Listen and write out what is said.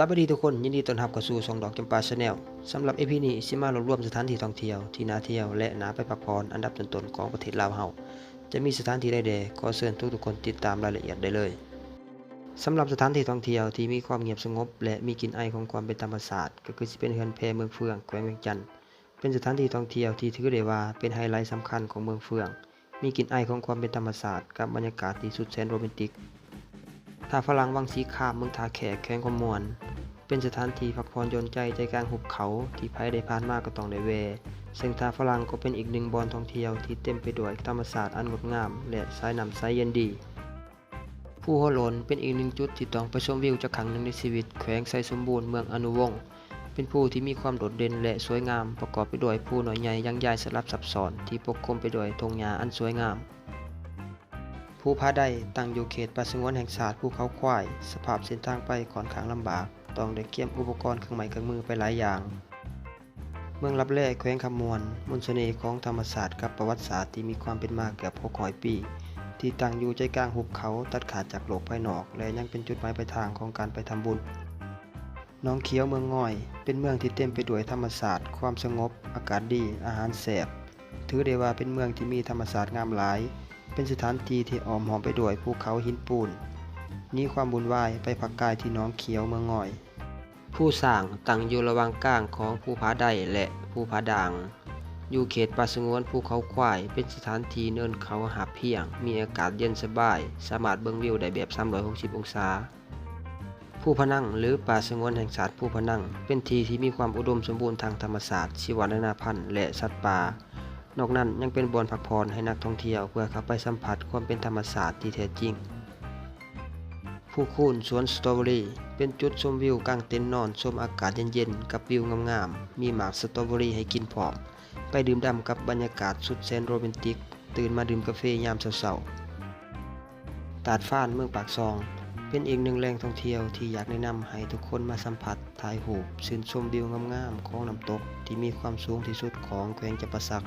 สวัสดีทุกคนยินดีต้อนรับเข้าสู่ช่องดอกจำปาชาแนลสำหรับเอพีนี้สิมารวบรวมสถานที่ท่องเที่ยวที่น่าเที่ยวและน่าไปพักผ่อนอันดับต้นๆของประเทศลาวเฮาจะมีสถานที่ใดๆขอเชิญทุกๆคนติดตามรายละเอียดได้เลยสำหรับสถานที่ท่องเที่ยวที่มีความเงียบสงบ และมีกลิ่นไอของความเป็นธรรมชาติก็คือสิเป็นเฮือนแพเมืองเฟืองแขวงเวียงจันทน์เป็นสถานที่ท่องเที่ยวที่ถือได้ว่าเป็นไฮไลท์สำคัญของเมืองเฟือง มีกลิ่นไอของความเป็นธรรมชาติกับบรรยากาศที่สุดแสนโรแมนติกท่าฝรั่งวังสีขามเมืองท่าแขกแขวงขมวน เป็นสถานที่พักผ่อนหย่อนใจใจกลางหุบเขาที่ใครได้ผ่านมากก็ต้องได้แวซึ่งทาฝรั่งก็เป็นอีกหนึ่งบอนท่องเที่ยวที่เต็มไปด้วยธรรมชาสติอันงดงาม และสายน้ำใสเย็นดีผู้หัวโลนเป็นอีกหนึ่งจุดที่ต้องไปชมวิวจากครั้งหนึ่งในชีวิตแขวงไซสมบูรณ์เมืองอนุวงศ์เป็นผู้ที่มีความโดดเด่นและสวยงามประกอบไปด้วยผู้หน่อยใหญ่ยังใหญ่สลับซับซ้อนที่ปกคลุมไปด้วยธงหญ้าอันสวยงามภูผาใดตั้งอยู่เขตป่าสงวนแห่งชาติภูเขาควาย สภาพเส้นทางไปค่อนข้างลำบาก องได้เก็บอุปกรณ์เครื่องไม้เครื่องมือไปหลายอย่าง เมืองลับแลแขวงคำมวนมนต์เสน่ห์ของธรรมศาสตร์กับประวัติศาสตร์ที่มีความเป็นมาเกือบ600ปี ที่ตั้งอยู่ใจกลางหุบเขาตัดขาดจากโลกภายนอก และยังเป็นจุดหมายปลายทางของการไปทำบุญน้องเขียวเมืองง่อย เป็นเมืองที่เต็มไปด้วยธรรมศาสตร์ ความสงบ อากาศดี อาหารแสบ ถือได้ว่าเป็นเมืองที่มีธรรมศาสตร์งามหลาย เป็นสถานที่ที่อ้อมหอมไปด้วยภูเขาหินปูน นี้ความบุญวายไปพักกายที่น้องเขียวเมืองง่อย ผู้สร้างตั้งอยู่ระหว่างกลางของภูผาใดและภูผาด่าง อยู่เขตป่าสงวนภูเขาควาย เป็นสถานที่เนินเขาหาเพียง มีอากาศเย็นสบาย สามารถเบิ่งวิวได้แบบ 360 องศาผู้พนังหรือป่าสงวนแห่งชาติผู้พนังเป็นที่ที่มีความอุดมสมบูรณ์ทางธรรมศาสตร์ชีวนานาพันธุ์และสัตว์ป่า นอกนั้นยังเป็นบ่อนพักผ่อนให้นักท่องเที่ยวเพื่อเข้าไปสัมผัสความเป็นธรรมศาสตร์ที่แท้จริง ผู้คูนสวนสตรอเบอรี่เป็นจุดชมวิวกลางเต็นท์นอนชมอากาศเย็นๆ กับวิวงามๆ มีหมากสตรอเบอรี่ให้กินพร้อม ไปดื่มด่ำกับบรรยากาศสุดแสนโรแมนติก ตื่นมาดื่มกาแฟยามเช้าๆตาดฟ้านเมืองปากซอง เป็นอีกหนึ่งแหล่งท่องเที่ยวที่อยากแนะนำให้ทุกคนมาสัมผัสถ่ายรูปชื่นชมวิวงามๆของน้ำตกที่มีความสูงที่สุดของแขวงจำปาสัก